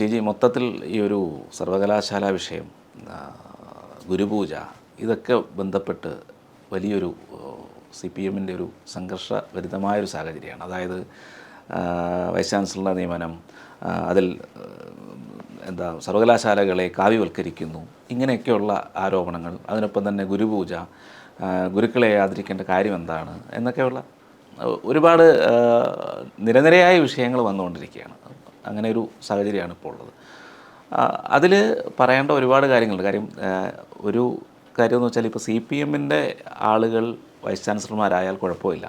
T G മൊത്തത്തിൽ ഈ ഒരു സർവകലാശാല വിഷയം ഗുരുപൂജ ഇതൊക്കെ ബന്ധപ്പെട്ട് വലിയൊരു സി പി എമ്മിന്റെ ഒരു സംഘർഷഭരിതമായൊരു സാഹചര്യമാണ്. അതായത് വൈസ് ചാൻസലറുടെ നിയമനം അതിൽ എന്താ സർവകലാശാലകളെ കാവ്യവൽക്കരിക്കുന്നു ഇങ്ങനെയൊക്കെയുള്ള ആരോപണങ്ങൾ അതിനൊപ്പം തന്നെ ഗുരുപൂജ ഗുരുക്കളെ ആദരിക്കേണ്ട കാര്യം എന്താണ് എന്നൊക്കെയുള്ള ഒരുപാട് നിരനിരയായ വിഷയങ്ങൾ വന്നുകൊണ്ടിരിക്കുകയാണ്. അങ്ങനെ ഒരു സാഹചര്യമാണ് ഇപ്പോൾ ഉള്ളത്. അതിൽ പറയേണ്ട ഒരുപാട് കാര്യങ്ങളുണ്ട്. കാര്യം ഒരു കാര്യം എന്ന് വെച്ചാൽ ഇപ്പോൾ സി പി എമ്മിന്റെ ആളുകൾ വൈസ് ചാൻസലർമാരായാൽ കുഴപ്പമില്ല.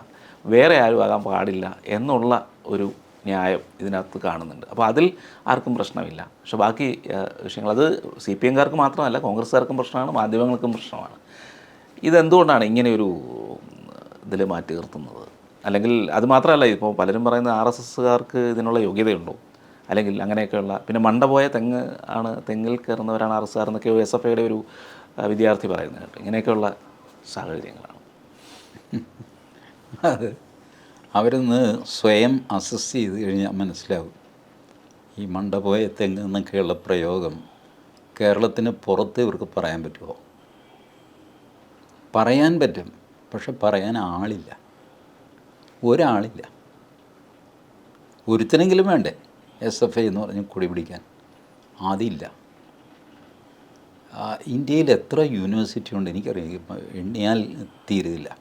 വേറെ ആരും ആകാൻ പാടില്ല എന്നുള്ള ഒരു ന്യായം ഇതിനകത്ത് കാണുന്നുണ്ട്. അപ്പോൾ അതിൽ ആർക്കും പ്രശ്നമില്ല. പക്ഷെ ബാക്കി വിഷയങ്ങൾ അത് സി പി എംകാർക്ക് മാത്രമല്ല കോൺഗ്രസ്സുകാർക്കും പ്രശ്നമാണ് മാധ്യമങ്ങൾക്കും പ്രശ്നമാണ്. ഇതെന്തുകൊണ്ടാണ് ഇങ്ങനെയൊരു ഇതിൽ മാറ്റി നിർത്തുന്നത്? അല്ലെങ്കിൽ അത് മാത്രമല്ല ഇപ്പോൾ പലരും പറയുന്ന ആർ എസ് എസ്സുകാർക്ക് ഇതിനുള്ള യോഗ്യതയുണ്ടോ? അല്ലെങ്കിൽ അങ്ങനെയൊക്കെയുള്ള പിന്നെ മണ്ട പോയ തെങ്ങ് ആണ് തെങ്ങിൽ കയറുന്നവരാണ് ആർ എന്നൊക്കെ എസ് എഫ് ഐയുടെ ഒരു വിദ്യാർത്ഥി പറയുന്നത് കേട്ടോ. ഇങ്ങനെയൊക്കെയുള്ള സാഹചര്യങ്ങളാണ്. അത്. അവരൊന്ന് സ്വയം അസസ് ചെയ്ത് കഴിഞ്ഞാൽ മനസ്സിലാവും. ഈ മണ്ടപോയ തെങ്ങ് എന്നൊക്കെയുള്ള പ്രയോഗം കേരളത്തിന് പുറത്ത് ഇവർക്ക് പറയാൻ പറ്റുമോ? പറയാൻ പറ്റും പക്ഷെ പറയാൻ ആളില്ല. ഒരാളില്ല. ഒരുത്തനെങ്കിലും വേണ്ടേ? എസ് എഫ് ഐ എന്ന് പറഞ്ഞ് കൊടി പിടിക്കാൻ. അതില്ല. ഇന്ത്യയിൽ എത്ര യൂണിവേഴ്സിറ്റി ഉണ്ട് എനിക്കറിയാം. എണ്ണിയാൽ തീരുന്നില്ല.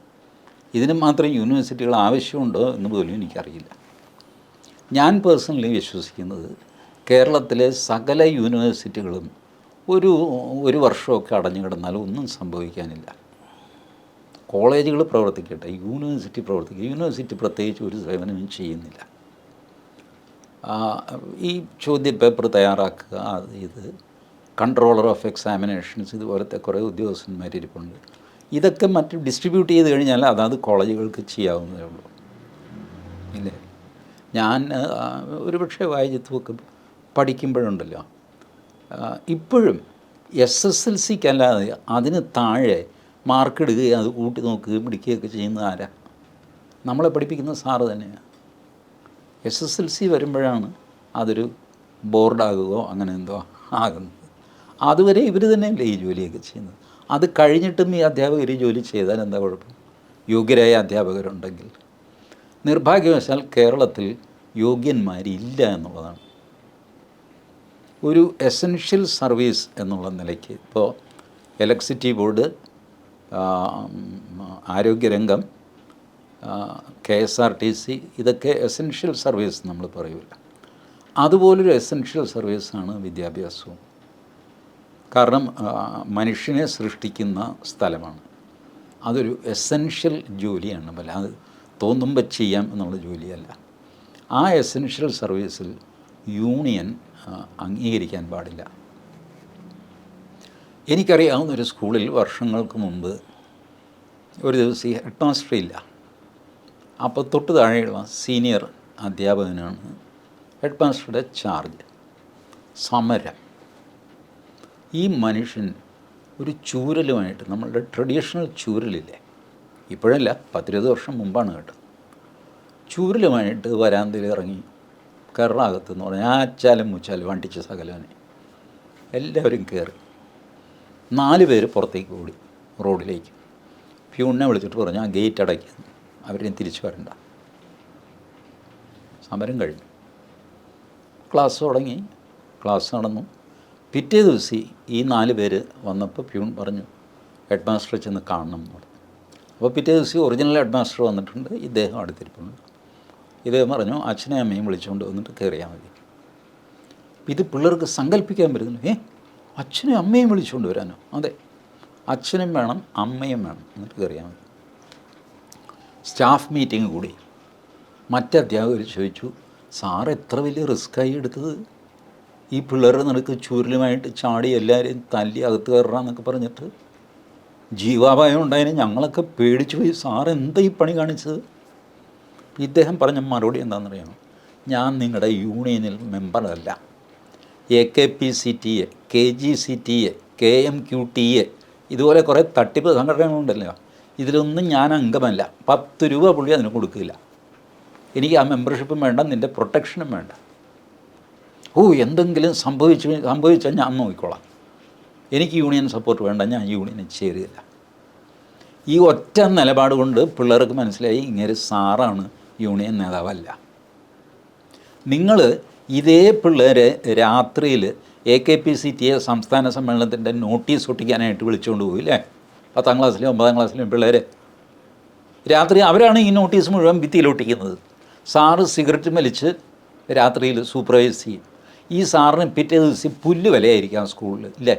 ഇതിന് മാത്രം യൂണിവേഴ്സിറ്റികൾ ആവശ്യമുണ്ടോ എന്ന് പോലും എനിക്കറിയില്ല. ഞാൻ പേഴ്സണലി വിശ്വസിക്കുന്നത് കേരളത്തിലെ സകല യൂണിവേഴ്സിറ്റികളും ഒരു ഒരു വർഷമൊക്കെ അടഞ്ഞു കിടന്നാൽ ഒന്നും സംഭവിക്കാനില്ല. കോളേജുകൾ പ്രവർത്തിക്കട്ടെ യൂണിവേഴ്സിറ്റി പ്രവർത്തിക്കുക യൂണിവേഴ്സിറ്റി പ്രത്യേകിച്ച് ഒരു സേവനവും ചെയ്യുന്നില്ല. ഈ ചോദ്യപേപ്പർ തയ്യാറാക്കുക അത് ഇത് കൺട്രോളർ ഓഫ് എക്സാമിനേഷൻസ് ഇതുപോലത്തെ കുറേ ഉദ്യോഗസ്ഥന്മാരിപ്പുണ്ട് ഇതൊക്കെ മറ്റ് ഡിസ്ട്രിബ്യൂട്ട് ചെയ്ത് കഴിഞ്ഞാൽ അതാത് കോളേജുകൾക്ക് ചെയ്യാവുന്നതേ ഉള്ളൂ. ഇല്ലേ? ഞാൻ ഒരുപക്ഷെ വായിച്ചത്തുമൊക്കെ പഠിക്കുമ്പോഴുണ്ടല്ലോ. ഇപ്പോഴും എസ് എസ് എൽ സിക്കല്ലാതെ അതിന് താഴെ മാർക്ക് എടുക്കുകയും അത് കൂട്ടി നോക്കുകയും പിടിക്കുകയൊക്കെ ചെയ്യുന്നത് ആരാ? നമ്മളെ പഠിപ്പിക്കുന്ന സാറ് തന്നെയാണ് എസ് എസ് എൽ സി വരുമ്പോഴാണ് അതൊരു ബോർഡാകുകയോ അങ്ങനെ എന്തോ ആകുന്നത്. അതുവരെ ഇവർ തന്നെയല്ലേ ഈ ജോലിയൊക്കെ ചെയ്യുന്നത്? അത് കഴിഞ്ഞിട്ടും ഈ അധ്യാപകർ ഈ ജോലി ചെയ്താൽ എന്താ കുഴപ്പം? യോഗ്യരായ അധ്യാപകരുണ്ടെങ്കിൽ. നിർഭാഗ്യവശാൽ കേരളത്തിൽ യോഗ്യന്മാരില്ല എന്നുള്ളതാണ്. ഒരു എസൻഷ്യൽ സർവീസ് എന്നുള്ള നിലയ്ക്ക് ഇപ്പോൾ electricity board ആരോഗ്യരംഗം K S R T C ഇതൊക്കെ എസൻഷ്യൽ സർവീസ് നമ്മൾ പറയൂല. അതുപോലൊരു എസൻഷ്യൽ സർവീസാണ് വിദ്യാഭ്യാസവും. കാരണം മനുഷ്യനെ സൃഷ്ടിക്കുന്ന സ്ഥലമാണ്. അതൊരു എസൻഷ്യൽ ജോലിയാണ്. അല്ല അത് തോന്നുമ്പോൾ ചെയ്യാം എന്നുള്ള ജോലിയല്ല. ആ എസൻഷ്യൽ സർവീസിൽ യൂണിയൻ അംഗീകരിക്കാൻ പാടില്ല. എനിക്കറിയാവുന്ന ഒരു സ്കൂളിൽ വർഷങ്ങൾക്ക് മുമ്പ് ഒരു ദിവസം ഈ ഹെഡ് മാസ്റ്റർ ഇല്ല. അപ്പോൾ തൊട്ട് താഴെയുള്ള സീനിയർ അധ്യാപകനാണ് ഹെഡ് മാസ്റ്ററുടെ ചാർജ് സമരം. ഈ മനുഷ്യൻ ഒരു ചൂരലുമായിട്ട് നമ്മളുടെ ട്രഡീഷണൽ ചൂരലില്ലേ? ഇപ്പോഴല്ല പത്തിരുപത് വർഷം മുമ്പാണ് കേട്ടോ. ചൂരലുമായിട്ട് വരാന്തയിൽ ഇറങ്ങി കയറാകത്ത് എന്ന് പറഞ്ഞാൽ ആച്ചാലും മുച്ചാലും വണ്ടിച്ച സകലവനെ. എല്ലാവരും കയറി. നാല് പേര് പുറത്തേക്ക് ഓടി റോഡിലേക്ക്. പ്യൂണിനെ വിളിച്ചിട്ട് പറഞ്ഞു ആ ഗേറ്റ് അടയ്ക്കുന്നു അവരിനി തിരിച്ചു വരണ്ട. സമരം കഴിഞ്ഞു. ക്ലാസ് തുടങ്ങി. ക്ലാസ് നടന്നു. പിറ്റേ ദിവസം ഈ നാല് പേര് വന്നപ്പോൾ പ്യൂൺ പറഞ്ഞു ഹെഡ് മാസ്റ്റർ ചെന്ന് കാണണം എന്ന് പറഞ്ഞു. അപ്പോൾ പിറ്റേ ദിവസം ഒറിജിനൽ ഹെഡ് മാസ്റ്റർ വന്നിട്ടുണ്ട്. ഇദ്ദേഹം അടുത്തിരിപ്പുണ്ട്. ഇദ്ദേഹം പറഞ്ഞു അച്ഛനെ അമ്മയും വിളിച്ചുകൊണ്ട് വന്നിട്ട് കയറിയാൽ മതി. ഇത് പിള്ളേർക്ക് സങ്കല്പിക്കാൻ പറ്റുന്നു. ഏ അച്ഛനും അമ്മയും വിളിച്ചുകൊണ്ട് വരാനോ? അതെ അച്ഛനും വേണം അമ്മയും വേണം എന്നിട്ട് കയറിയാൽ മതി. സ്റ്റാഫ് മീറ്റിംഗ് കൂടി. മറ്റ് അധ്യാപകർ ചോദിച്ചു സാർ എത്ര വലിയ റിസ്ക്കായി എടുത്തത്? ഈ പിള്ളേരുടെ നിനക്ക് ചൂരലുമായിട്ട് ചാടി എല്ലാവരെയും തല്ലി അകത്ത് കയറാന്നൊക്കെ പറഞ്ഞിട്ട്? ജീവാപായം ഉണ്ടായതിന് ഞങ്ങളൊക്കെ പേടിച്ചു പോയി. സാർ എന്താ ഈ പണി കാണിച്ചത്? ഇദ്ദേഹം പറഞ്ഞ മറുപടി എന്താണെന്നറിയാമോ? ഞാൻ നിങ്ങളുടെ യൂണിയനിൽ മെമ്പറല്ല. A K P C T A K G C T A K M Q T A ഇതുപോലെ കുറേ തട്ടിപ്പ് സംഘടനകളുണ്ടല്ലോ. ഇതിലൊന്നും ഞാൻ അംഗമല്ല. പത്ത് രൂപ പുള്ളി അതിന് കൊടുക്കില്ല. എനിക്ക് ആ മെമ്പർഷിപ്പും വേണ്ട നിന്റെ പ്രൊട്ടക്ഷനും വേണ്ട. ഓ എന്തെങ്കിലും സംഭവിച്ചു സംഭവിച്ചാൽ ഞാൻ നോക്കിക്കോളാം. എനിക്ക് യൂണിയൻ സപ്പോർട്ട് വേണ്ട ഞാൻ യൂണിയനിൽ ചേരുകയില്ല. ഈ ഒറ്റ നിലപാട് കൊണ്ട് പിള്ളേർക്ക് മനസ്സിലായി ഇങ്ങനെ സാറാണ് യൂണിയൻ നേതാവല്ല. നിങ്ങൾ ഇതേ പിള്ളേരെ രാത്രിയിൽ A K P C T A സംസ്ഥാന സമ്മേളനത്തിന്റെ നോട്ടീസ് ഒട്ടിക്കാനായിട്ട് വിളിച്ചുകൊണ്ട് പോയില്ലേ? പത്താം ക്ലാസ്സിലെയും ഒമ്പതാം ക്ലാസ്സിലെയും പിള്ളേരെ. രാത്രി അവരാണ് ഈ നോട്ടീസ് മുഴുവൻ ഭിത്തിയിൽ ഒട്ടിക്കുന്നത് സാറ് സിഗരറ്റ് വലിച്ച് രാത്രിയിൽ സൂപ്പർവൈസ് ചെയ്യും. ഈ സാറിന് പിറ്റേ ദിവസം പുല്ല് വിലയായിരിക്കാം സ്കൂളിൽ ഇല്ലേ?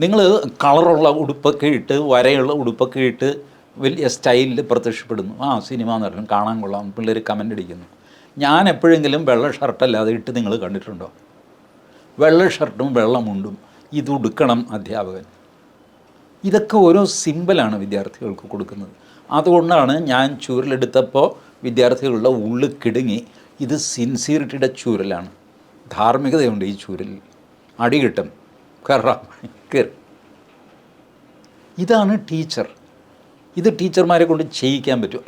നിങ്ങൾ കളറുള്ള ഉടുപ്പൊക്കെ ഇട്ട് വരയുള്ള ഉടുപ്പൊക്കെ ഇട്ട് വലിയ സ്റ്റൈലിൽ പ്രത്യക്ഷപ്പെടുന്നു. ആ സിനിമ നടൻ കാണാൻ കൊള്ളാം പിള്ളേർ കമന്റ് അടിക്കുന്നു. ഞാൻ എപ്പോഴെങ്കിലും വെള്ള ഷർട്ടല്ലാതെ ഇട്ട് നിങ്ങൾ കണ്ടിട്ടുണ്ടോ? വെള്ള ഷർട്ടും വെള്ള മുണ്ടും ഇത് അധ്യാപകൻ. ഇതൊക്കെ ഓരോ സിമ്പിളാണ് വിദ്യാർത്ഥികൾക്ക് കൊടുക്കുന്നത്. അതുകൊണ്ടാണ് ഞാൻ ചൂരലെടുത്തപ്പോൾ വിദ്യാർത്ഥികളുടെ ഉള്ളിൽ കിടുങ്ങി ഇത് സിൻസിയറിറ്റിയുടെ ചൂരലാണ്. ധാർമ്മികതയുണ്ട് ഈ ചൂരൽ അടി കിട്ടും. കയറി ഇതാണ് ടീച്ചർ. ഇത് ടീച്ചർമാരെ കൊണ്ട് ചെയ്യിക്കാൻ പറ്റും.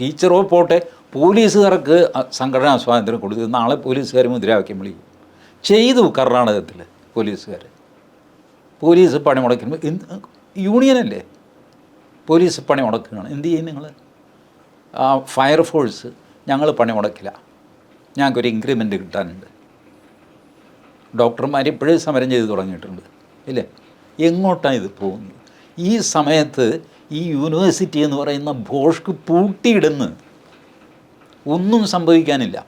ടീച്ചറോ പോട്ടെ പോലീസുകാർക്ക് സംഘടനാ സ്വാതന്ത്ര്യം കൊടുത്തു നാളെ പോലീസുകാർ മുദ്രാവാക്യം വിളിക്കും. ചെയ്തു കർണാടകത്തിൽ പോലീസുകാർ പോലീസ് പണി മുടക്കുമ്പോൾ എന്ത് യൂണിയനല്ലേ പോലീസ് പണി മുടക്കുകയാണ്. എന്ത് ചെയ്യും നിങ്ങൾ ആ ഫയർ ഫോഴ്സ് ഞങ്ങൾ പണി മുടക്കില്ല. ഞങ്ങൾക്കൊരു ഇൻക്രിമെന്റ് കിട്ടാനുണ്ട്. ഡോക്ടർമാർ ഇപ്പോഴും സമരം ചെയ്ത് തുടങ്ങിയിട്ടുണ്ട്. ഇല്ലേ? എങ്ങോട്ടാണ് ഇത് പോകുന്നത്? ഈ സമയത്ത് ഈ യൂണിവേഴ്സിറ്റി എന്ന് പറയുന്ന ഭോഷ്ക്ക് പൂട്ടിയിടുന്ന് ഒന്നും സംഭവിക്കാനില്ല.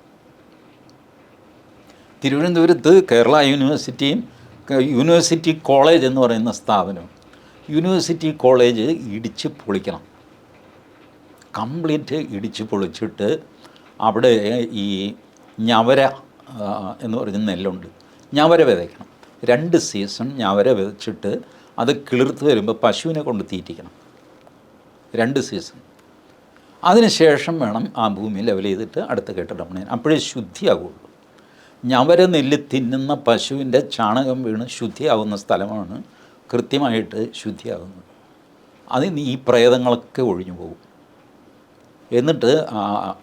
തിരുവനന്തപുരത്ത് കേരള യൂണിവേഴ്സിറ്റിയും യൂണിവേഴ്സിറ്റി കോളേജ് എന്ന് പറയുന്ന സ്ഥാപനം യൂണിവേഴ്സിറ്റി കോളേജ് ഇടിച്ച് പൊളിക്കണം. കംപ്ലീറ്റ് ഇടിച്ച് പൊളിച്ചിട്ട് അവിടെ ഈ ഞവര എന്ന് പറയുന്ന നെല്ലുണ്ട്. ഞവര വിതയ്ക്കണം. രണ്ട് സീസൺ ഞവര വിതച്ചിട്ട് അത് കിളിർത്ത് വരുമ്പോൾ പശുവിനെ കൊണ്ട് തീറ്റിക്കണം. രണ്ട് സീസൺ. അതിനുശേഷം വേണം ആ ഭൂമി ലെവൽ ചെയ്തിട്ട് അടുത്ത കെട്ടിടം പണിയാൻ. അപ്പോഴേ ശുദ്ധിയാകുള്ളൂ ഞവര നെല്ല് തിന്നുന്ന പശുവിന്റെ ചാണകം വീണ് ശുദ്ധിയാവുന്ന സ്ഥലമാണ് കൃത്യമായിട്ട് ശുദ്ധിയാകുന്നത് അതിൽ നിന്ന് ഈ പ്രേതങ്ങളൊക്കെ ഒഴിഞ്ഞു പോകും. എന്നിട്ട്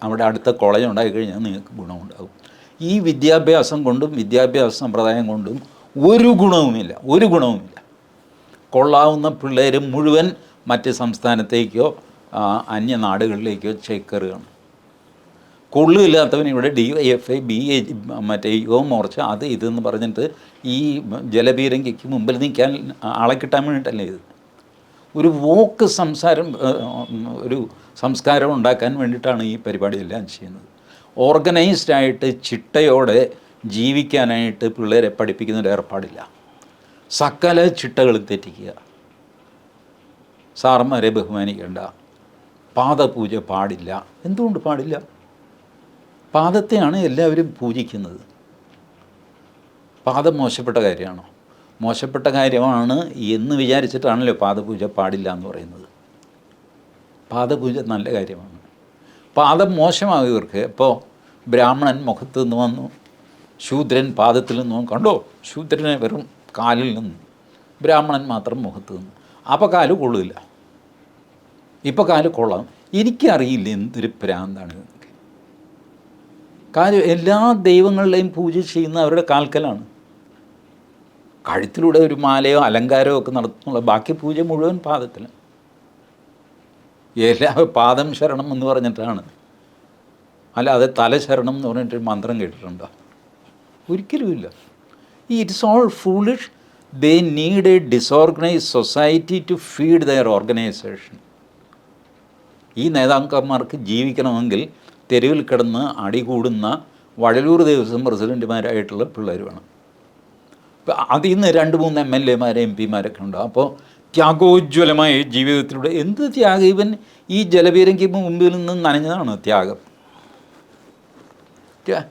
അവിടെ അടുത്ത കോളേജ് ഉണ്ടായി കഴിഞ്ഞാൽ നിങ്ങൾക്ക് ഗുണമുണ്ടാകും. ഈ വിദ്യാഭ്യാസം കൊണ്ടും വിദ്യാഭ്യാസ സമ്പ്രദായം കൊണ്ടും ഒരു ഗുണവുമില്ല ഒരു ഗുണവുമില്ല. കൊള്ളാവുന്ന പിള്ളേർ മുഴുവൻ മറ്റ് സംസ്ഥാനത്തേക്കോ അന്യനാടുകളിലേക്കോ അന്യ നാടുകളിലേക്കോ ചേക്കേറുകയാണ്. കൊള്ളില്ലാത്തവൻ ഇവിടെ D Y F I B A മറ്റേ യുവ മോർച്ച അത് ഇതെന്ന് പറഞ്ഞിട്ട് ഈ ജലപീരങ്കിക്ക് മുമ്പിൽ നിൽക്കാൻ ആളെ കിട്ടാൻ വേണ്ടിയിട്ടല്ലേ ഇത്? ഒരു വോക്ക് സംസാരം ഒരു സംസ്കാരം ഉണ്ടാക്കാൻ വേണ്ടിയിട്ടാണ് ഈ പരിപാടിയെല്ലാം ചെയ്യുന്നത്. ഓർഗനൈസ്ഡ് ആയിട്ട് ചിട്ടയോടെ ജീവിക്കാനായിട്ട് പിള്ളേരെ പഠിപ്പിക്കുന്ന ഒരു ഏർപ്പാടില്ല. സകല ചിട്ടകൾ തെറ്റിക്കുക. സാറന്മാരെ ബഹുമാനിക്കേണ്ട. പാദപൂജ പാടില്ല. എന്തുകൊണ്ട് പാടില്ല? പാദത്തെയാണ് എല്ലാവരും പൂജിക്കുന്നത്. പാദം മോശപ്പെട്ട കാര്യമാണോ? മോശപ്പെട്ട കാര്യമാണ് എന്ന് വിചാരിച്ചിട്ടാണല്ലോ പാദപൂജ പാടില്ല എന്ന് പറയുന്നത്. പാദപൂജ നല്ല കാര്യമാണ്. പാദം മോശമാകും ഇവർക്ക് ഇപ്പോൾ ബ്രാഹ്മണൻ മുഖത്ത് നിന്ന് വന്നു. ശൂദ്രൻ പാദത്തിൽ നിന്ന് വന്നു. കണ്ടോ? ശൂദ്രനെ വെറും കാലിൽ നിന്ന്. ബ്രാഹ്മണൻ മാത്രം മുഖത്ത് നിന്ന്. അപ്പോൾ കാൽ കൊള്ളില്ല. ഇപ്പോൾ കാൽ കൊള്ളാം. എനിക്കറിയില്ല എന്തൊരു പ്രാന്താണ് കാര്യം എല്ലാ ദൈവങ്ങളുടെയും പൂജ ചെയ്യുന്ന അവരുടെ കാൽക്കലാണ്. കഴുത്തിലൂടെ ഒരു മാലയോ അലങ്കാരമോ ഒക്കെ നടത്തുന്നുള്ള ബാക്കി പൂജ മുഴുവൻ പാദത്തിൽ എല്ലാ പാദം ശരണം എന്ന് പറഞ്ഞിട്ടാണ്. അല്ല അത് തല ശരണം എന്ന് പറഞ്ഞിട്ട് മന്ത്രം കേട്ടിട്ടുണ്ടോ? ഒരിക്കലുമില്ല ഈ it's all foolish they need a disorganise society to feed their organisation ഈ നേതാക്കന്മാർക്ക് ജീവിക്കണമെങ്കിൽ തെരുവിൽ കിടന്ന് അടികൂടുന്ന വഴലൂർ ദേവസ്വം പ്രസിഡന്റുമാരായിട്ടുള്ള അപ്പോൾ അതിൽ നിന്ന് രണ്ട് മൂന്ന് എം എൽ എമാരെ എം പിമാരൊക്കെ ഉണ്ട്. അപ്പോൾ ത്യാഗോജ്വലമായ ജീവിതത്തിലൂടെ എന്ത് ത്യാഗം? ഇവൻ ഈ ജലപീരങ്കി മുമ്പിൽ നിന്ന് നനഞ്ഞതാണ് ത്യാഗം. ത്യാ-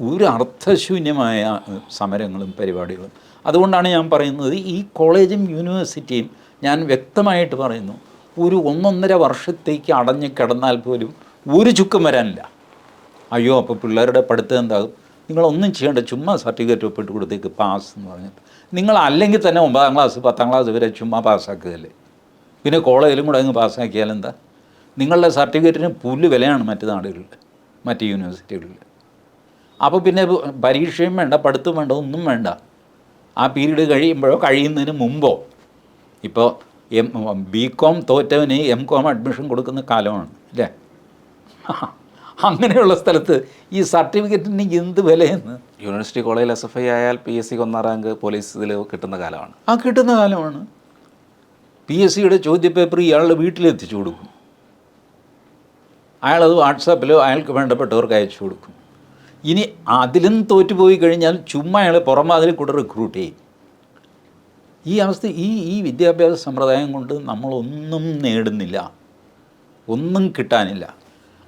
ഒരു അർത്ഥശൂന്യമായ സമരങ്ങളും പരിപാടികളും. അതുകൊണ്ടാണ് ഞാൻ പറയുന്നത് ഈ കോളേജും യൂണിവേഴ്സിറ്റിയും ഞാൻ വ്യക്തമായിട്ട് പറയുന്നു. ഒരു ഒന്നൊന്നര വർഷത്തേക്ക് അടഞ്ഞു കിടന്നാൽ പോലും ഒരു ചുക്കും വരാനില്ല. അയ്യോ അപ്പോൾ പിള്ളേരുടെ പഠിത്തം എന്താകും? നിങ്ങളൊന്നും ചെയ്യേണ്ട ചുമ്മാ സർട്ടിഫിക്കറ്റ് ഒപ്പിട്ട് കൊടുത്തേക്ക് പാസ് എന്ന് പറഞ്ഞിട്ട്. നിങ്ങൾ അല്ലെങ്കിൽ തന്നെ ഒമ്പതാം ക്ലാസ് പത്താം ക്ലാസ് വരെ ചുമ്മാ പാസ്സാക്കുകയല്ലേ പിന്നെ കോളേജിലും കൂടെ അങ്ങ് പാസ്സാക്കിയാൽ എന്താ? നിങ്ങളുടെ സർട്ടിഫിക്കറ്റിന് പുല്ല് വിലയാണ് മറ്റ് നാടുകളിൽ മറ്റ് യൂണിവേഴ്സിറ്റികളിൽ അപ്പോൾ പിന്നെ പരീക്ഷയും വേണ്ട പഠിത്തം വേണ്ട ഒന്നും വേണ്ട. ആ പീരീഡ് കഴിയുമ്പോഴോ കഴിയുന്നതിന് മുമ്പോ. ഇപ്പോൾ എം ബി കോം തോറ്റവന് എം കോം അഡ്മിഷൻ കൊടുക്കുന്ന കാലമാണ് അല്ലേ? അങ്ങനെയുള്ള സ്ഥലത്ത് ഈ സർട്ടിഫിക്കറ്റിന് എന്ത് വിലയെന്ന്? യൂണിവേഴ്സിറ്റി കോളേജിൽ എസ് എഫ് ഐ ആയാൽ പി എസ് സിക്ക് ഒന്നാം റാങ്ക് പോലീസിൽ കിട്ടുന്ന കാലമാണ്. ആ കിട്ടുന്ന കാലമാണ്. പി എസ് സിയുടെ ചോദ്യപേപ്പർ ഇയാളുടെ വീട്ടിലെത്തിച്ചു കൊടുക്കും. അയാളത് വാട്സാപ്പിലോ അയാൾക്ക് വേണ്ടപ്പെട്ടവർക്ക് അയച്ചു കൊടുക്കും. ഇനി അതിലും തോറ്റുപോയി കഴിഞ്ഞാൽ ചുമ്മാ അയാളെ പുറമാതിൽ കൂടെ റിക്രൂട്ട് ചെയ്യും. ഈ അവസ്ഥ ഈ ഈ വിദ്യാഭ്യാസ സമ്പ്രദായം കൊണ്ട് നമ്മളൊന്നും നേടുന്നില്ല. ഒന്നും കിട്ടാനില്ല.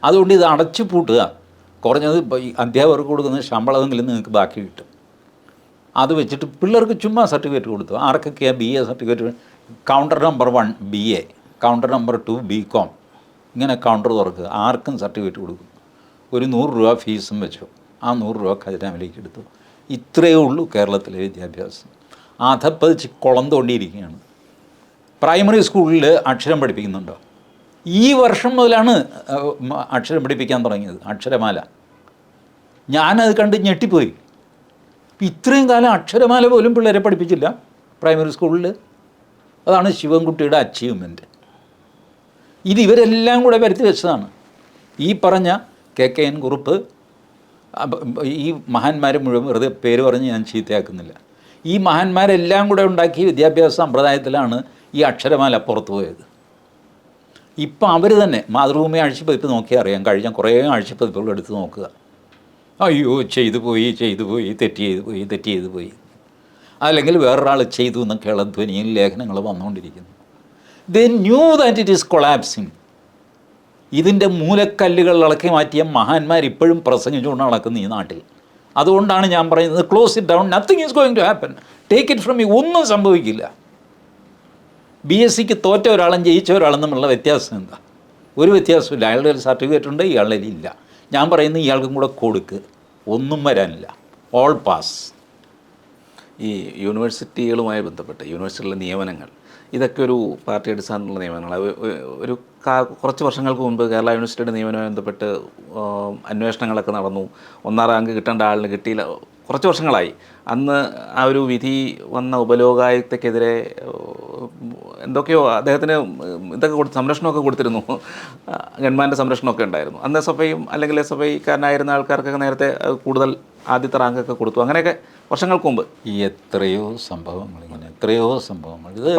അതുകൊണ്ട് ഇത് അടച്ചു പൂട്ടുക. കുറഞ്ഞത് ഇപ്പോൾ ഈ അധ്യാപകർക്ക് കൊടുക്കുന്ന ശമ്പളമെങ്കിലും നിങ്ങൾക്ക് ബാക്കി കിട്ടും. അത് വെച്ചിട്ട് പിള്ളേർക്ക് ചുമ്മാ സർട്ടിഫിക്കറ്റ് കൊടുത്തു. ആർക്കൊക്കെയാണ് B A certificate counter number one B A counter number two B com ഇങ്ങനെ കൗണ്ടർ തുറക്കുക. ആർക്കും സർട്ടിഫിക്കറ്റ് കൊടുക്കും. ഒരു നൂറ് രൂപ ഫീസും വെച്ചു. ആ നൂറ് രൂപ ഖജനാവിലേക്ക് എടുത്തു. ഇത്രയേ ഉള്ളൂ കേരളത്തിലെ വിദ്യാഭ്യാസം. അധപ്പതിച്ച് കുളം തോണ്ടിയിരിക്കുകയാണ് പ്രൈമറി സ്കൂളിൽ അക്ഷരം പഠിപ്പിക്കുന്നുണ്ടോ? ഈ വർഷം മുതലാണ് അക്ഷരം പഠിപ്പിക്കാൻ തുടങ്ങിയത് അക്ഷരമാല. ഞാനത് കണ്ട് ഞെട്ടിപ്പോയി. ഇത്രയും കാലം അക്ഷരമാല പോലും പിള്ളേരെ പഠിപ്പിച്ചില്ല പ്രൈമറി സ്കൂളിൽ അതാണ് ശിവൻകുട്ടിയുടെ അച്ചീവ്മെന്റ് ഇത് ഇവരെല്ലാം കൂടെ വരുത്തി വെച്ചതാണ്. ഈ പറഞ്ഞ കെ കെ എൻ കുറുപ്പ് ഈ മഹാന്മാരെ മുഴുവൻ വെറുതെ പേര് പറഞ്ഞ് ഞാൻ ചീത്തയാക്കുന്നില്ല. ഈ മഹാന്മാരെല്ലാം കൂടെ ഉണ്ടാക്കിയ വിദ്യാഭ്യാസ സമ്പ്രദായത്തിലാണ് ഈ അക്ഷരമാല പുറത്തു പോയത് ഇപ്പം അവർ തന്നെ മാതൃഭൂമി ആഴ്ചപ്പതിപ്പ് നോക്കിയാൽ അറിയാം. കഴിഞ്ഞ കുറേ ആഴ്ചപ്പതിപ്പുകൾ എടുത്ത് നോക്കുക. അയ്യോ ചെയ്തു പോയി ചെയ്തു പോയി തെറ്റ് ചെയ്തു പോയി തെറ്റ് ചെയ്തു പോയി. അല്ലെങ്കിൽ വേറൊരാൾ ചെയ്തു എന്നൊക്കെയുള്ള ധ്വനിയും ലേഖനങ്ങൾ വന്നുകൊണ്ടിരിക്കുന്നു. They knew that it is collapsing ഇതിന്റെ മൂലക്കല്ലുകൾ ഇളക്കി മാറ്റിയ മഹാന്മാർ ഇപ്പോഴും പ്രസംഗിച്ചുകൊണ്ട് നടക്കുന്നു ഈ നാട്ടിൽ. അതുകൊണ്ടാണ് ഞാൻ പറയുന്നത് close it down nothing is going to happen take it from you ഒന്നും സംഭവിക്കില്ല. ബി എസ് സിക്ക് തോറ്റ ഒരാളും ജയിച്ച ഒരാളും തമ്മിലുള്ള വ്യത്യാസം എന്താ? ഒരു വ്യത്യാസമില്ല. അയാളുടെ ഒരു സർട്ടിഫിക്കറ്റ് ഉണ്ട് ഇയാളുടെ ഇല്ല. ഞാൻ പറയുന്നത് ഇയാൾക്കും കൂടെ കൊടുക്ക്. ഒന്നും വരാനില്ല. ഓൾ പാസ് ഈ യൂണിവേഴ്സിറ്റികളുമായി ബന്ധപ്പെട്ട് യൂണിവേഴ്സിറ്റിയിലെ നിയമനങ്ങൾ ഇതൊക്കെ ഒരു പാർട്ടി അടിസ്ഥാനത്തിലുള്ള ഒ- ഒരു കുറച്ച് വർഷങ്ങൾക്ക് മുമ്പ് കേരള യൂണിവേഴ്സിറ്റിയുടെ നിയമനവുമായി ബന്ധപ്പെട്ട് അന്വേഷണങ്ങളൊക്കെ നടന്നു. ഒന്നാം റാങ്ക് കിട്ടേണ്ട ആളിന് കിട്ടിയില്ല. കുറച്ച് വർഷങ്ങളായി. അന്ന് ആ ഒരു വിധി വന്ന ഉപലോകായുക്തക്കെതിരെ എന്തൊക്കെയോ അദ്ദേഹത്തിന് ഇതൊക്കെ കൊടുത്ത് സംരക്ഷണമൊക്കെ കൊടുത്തിരുന്നു. ഗവൺമെന്റ് സംരക്ഷണമൊക്കെ ഉണ്ടായിരുന്നു. അന്ന് എസ് എഫ് ഐയും അല്ലെങ്കിൽ എസ് എഫ് ഐക്കാരനായിരുന്ന ആൾക്കാർക്കൊക്കെ നേരത്തെ കൂടുതൽ ആദ്യത്തെ റാങ്കൊക്കെ കൊടുത്തു. അങ്ങനെയൊക്കെ വർഷങ്ങൾക്ക് മുമ്പ്. ഈ എത്രയോ സംഭവങ്ങൾ ഇങ്ങനെ എത്രയോ സംഭവങ്ങൾ. ഇത്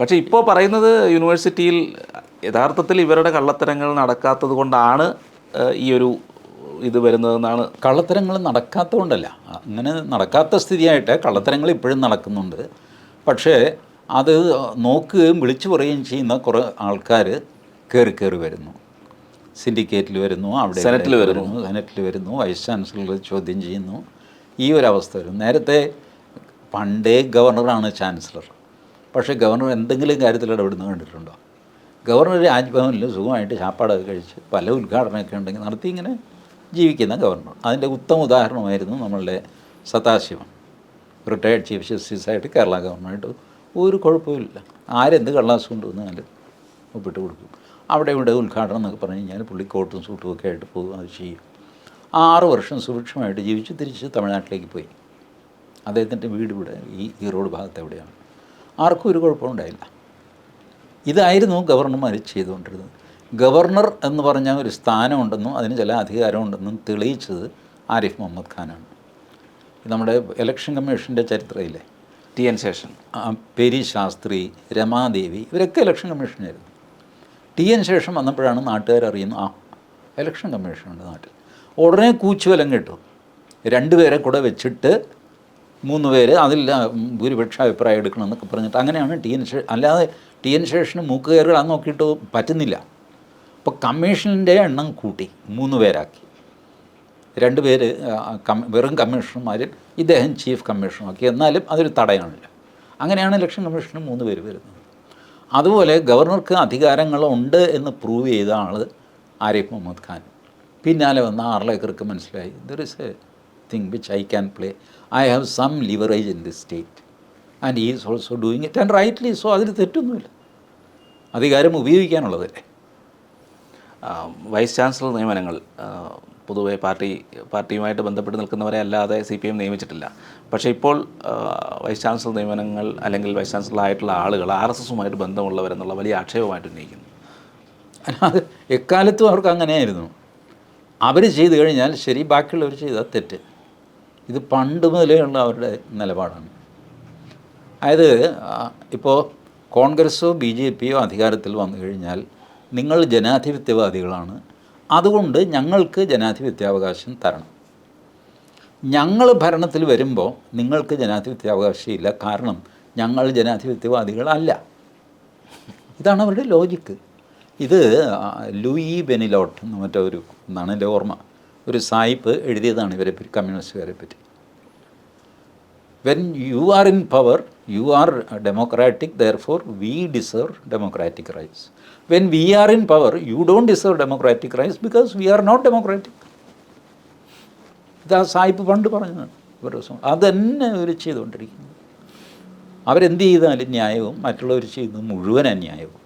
പക്ഷേ ഇപ്പോൾ പറയുന്നത് യൂണിവേഴ്സിറ്റിയിൽ യഥാർത്ഥത്തിൽ ഇവരുടെ കള്ളത്തരങ്ങൾ നടക്കാത്തത് കൊണ്ടാണ് ഈ ഒരു ഇത് വരുന്നതെന്നാണ്. കള്ളത്തരങ്ങൾ നടക്കാത്തതുകൊണ്ടല്ല. അങ്ങനെ നടക്കാത്ത സ്ഥിതിയായിട്ട് കള്ളത്തരങ്ങൾ ഇപ്പോഴും നടക്കുന്നുണ്ട്. പക്ഷേ അത് നോക്കുകയും വിളിച്ചു പറയുകയും ചെയ്യുന്ന കുറേ ആൾക്കാർ കയറി കയറി വരുന്നു. സിൻഡിക്കേറ്റിൽ വരുന്നു അവിടെ സെനറ്റിൽ വരുന്നു. സെനറ്റിൽ വരുന്നു വൈസ് ചാൻസലർ ചോദ്യം ചെയ്യുന്നു. ഈ ഒരു അവസ്ഥ വരും. നേരത്തെ പണ്ടേ ഗവർണറാണ് ചാൻസലർ. പക്ഷേ ഗവർണർ എന്തെങ്കിലും കാര്യത്തിൽ ഇടപെടുന്ന കണ്ടിട്ടുണ്ടോ? ഗവർണർ രാജ്ഭവനിൽ സുഖമായിട്ട് ചാപ്പാടൊക്കെ കഴിച്ച് പല ഉദ്ഘാടനമൊക്കെ ഉണ്ടെങ്കിൽ നടത്തി ഇങ്ങനെ ജീവിക്കുന്ന ഗവർണർ. അതിന്റെ ഉത്തമ ഉദാഹരണമായിരുന്നു നമ്മളുടെ സദാശിവം. റിട്ടയർഡ് ചീഫ് ജസ്റ്റിസായിട്ട് കേരള ഗവർണറായിട്ട് ഒരു കുഴപ്പമില്ല ആരെന്ത് കള്ളാസ് കൊണ്ടുവന്നാലും ഒപ്പിട്ട് കൊടുക്കും. അവിടെ ഇവിടെ ഉദ്ഘാടനം എന്നൊക്കെ പറഞ്ഞു കഴിഞ്ഞാൽ പുള്ളി കോട്ടും സൂട്ടും ഒക്കെ ആയിട്ട് പോകും അത് ചെയ്യും. ആറ് വർഷം സുഭിക്ഷമായിട്ട് ജീവിച്ച് തിരിച്ച് തമിഴ്നാട്ടിലേക്ക് പോയി. അദ്ദേഹത്തിന്റെ വീട് ഇവിടെ ഈ റോഡ് ഭാഗത്ത് എവിടെയാണ്? ആർക്കും ഒരു കുഴപ്പമുണ്ടായില്ല ഇതായിരുന്നു ഗവർണർമാർ ചെയ്തുകൊണ്ടിരുന്നത്. ഗവർണർ എന്ന് പറഞ്ഞ ഒരു സ്ഥാനമുണ്ടെന്നും അതിന് ചില അധികാരമുണ്ടെന്നും തെളിയിച്ചത് ആരിഫ് മുഹമ്മദ് ഖാനാണ്. നമ്മുടെ ഇലക്ഷൻ കമ്മീഷന്റെ ചരിത്രയിലെ ടി എൻ ശേഷൻ. പെരി ശാസ്ത്രി രമാദേവി ഇവരൊക്കെ ഇലക്ഷൻ കമ്മീഷനായിരുന്നു ടി എൻ ശേഷം വന്നപ്പോഴാണ് നാട്ടുകാർ അറിയുന്നത് ആ ഇലക്ഷൻ കമ്മീഷനുണ്ട് നാട്ടിൽ. ഉടനെ കൂച്ചുവലം കിട്ടും. രണ്ടുപേരെ കൂടെ വെച്ചിട്ട് മൂന്ന് പേര് അതിൽ ഭൂരിപക്ഷ അഭിപ്രായം എടുക്കണമെന്നൊക്കെ പറഞ്ഞിട്ട് അങ്ങനെയാണ് ടി എൻ ശേഷൻ അല്ലാതെ ടി എൻ ശേഷന് മൂക്ക് കയറുക നോക്കിയിട്ട് പറ്റുന്നില്ല. അപ്പോൾ കമ്മീഷനിന്റെ എണ്ണം കൂട്ടി മൂന്ന് പേരാക്കി. രണ്ട് പേര് വെറും കമ്മീഷണർമാരും ഇദ്ദേഹം ചീഫ് കമ്മീഷണറാക്കി. എന്നാലും അതൊരു തടയാണില്ല. അങ്ങനെയാണ് ഇലക്ഷൻ കമ്മീഷന് മൂന്ന് പേര് വരുന്നത്. അതുപോലെ ഗവർണർക്ക് അധികാരങ്ങളുണ്ട് എന്ന് പ്രൂവ് ചെയ്ത ആൾ ആരിഫ് മുഹമ്മദ് ഖാൻ. പിന്നാലെ വന്ന ആർലേക്കർക്ക് മനസ്സിലായി there is a thing which I can play I have some leverage in the state and is also doing it and rightly so അതിൽ തെറ്റൊന്നുമില്ല. അധികാരം ഉപയോഗിക്കാനുള്ളതല്ലേ. വൈസ് ചാൻസലർ നിയമനങ്ങൾ പൊതുവെ പാർട്ടി പാർട്ടിയുമായിട്ട് ബന്ധപ്പെട്ട് നിൽക്കുന്നവരെ അല്ലാതെ സി പി എം നിയമിച്ചിട്ടില്ല. പക്ഷേ ഇപ്പോൾ വൈസ് ചാൻസലർ നിയമനങ്ങൾ അല്ലെങ്കിൽ വൈസ് ചാൻസലറായിട്ടുള്ള ആളുകൾ ആർ എസ് എസുമായിട്ട് ബന്ധമുള്ളവരെന്നുള്ള വലിയ ആക്ഷേപമായിട്ട് ഉന്നയിക്കുന്നു. അല്ലാതെ എക്കാലത്തും അവർക്ക് അങ്ങനെയായിരുന്നു. അവർ ചെയ്തു കഴിഞ്ഞാൽ ശരി ബാക്കിയുള്ളവർ ചെയ്താൽ തെറ്റ്. ഇത് പണ്ട് മുതലേ ഉള്ള അവരുടെ നിലപാടാണ്. അതായത് ഇപ്പോൾ കോൺഗ്രസ്സോ ബി ജെ പിയോ അധികാരത്തിൽ വന്നു കഴിഞ്ഞാൽ നിങ്ങൾ ജനാധിപത്യവാദികളാണ്. അതുകൊണ്ട് ഞങ്ങൾക്ക് ജനാധിപത്യാവകാശം തരണം. ഞങ്ങൾ ഭരണത്തിൽ വരുമ്പോൾ നിങ്ങൾക്ക് ജനാധിപത്യാവകാശം ഇല്ല കാരണം ഞങ്ങൾ ജനാധിപത്യവാദികളല്ല. ഇതാണ് അവരുടെ ലോജിക്ക് ഇത് ലൂയി ബെനിലോട്ട് എന്ന് മറ്റേ ഒരു എന്നാണ് എന്റെ ഓർമ്മ ഒരു സായിപ്പ് എഴുതിയതാണ് ഇവരെ പറ്റി കമ്മ്യൂണിസ്റ്റുകാരെ പറ്റി. When you are in power you are democratic therefore we deserve democratic rights when we are in power you don't deserve democratic rights because we are not democratic ഇതാ സായിപ്പ് പണ്ട് പറഞ്ഞതാണ് ഒരു ദിവസം. അതന്നെ അവർ ചെയ്തുകൊണ്ടിരിക്കുന്നത് അവരെന്ത് ചെയ്താലും ന്യായവും മറ്റുള്ളവർ ചെയ്യുന്നത് മുഴുവൻ അന്യായവും.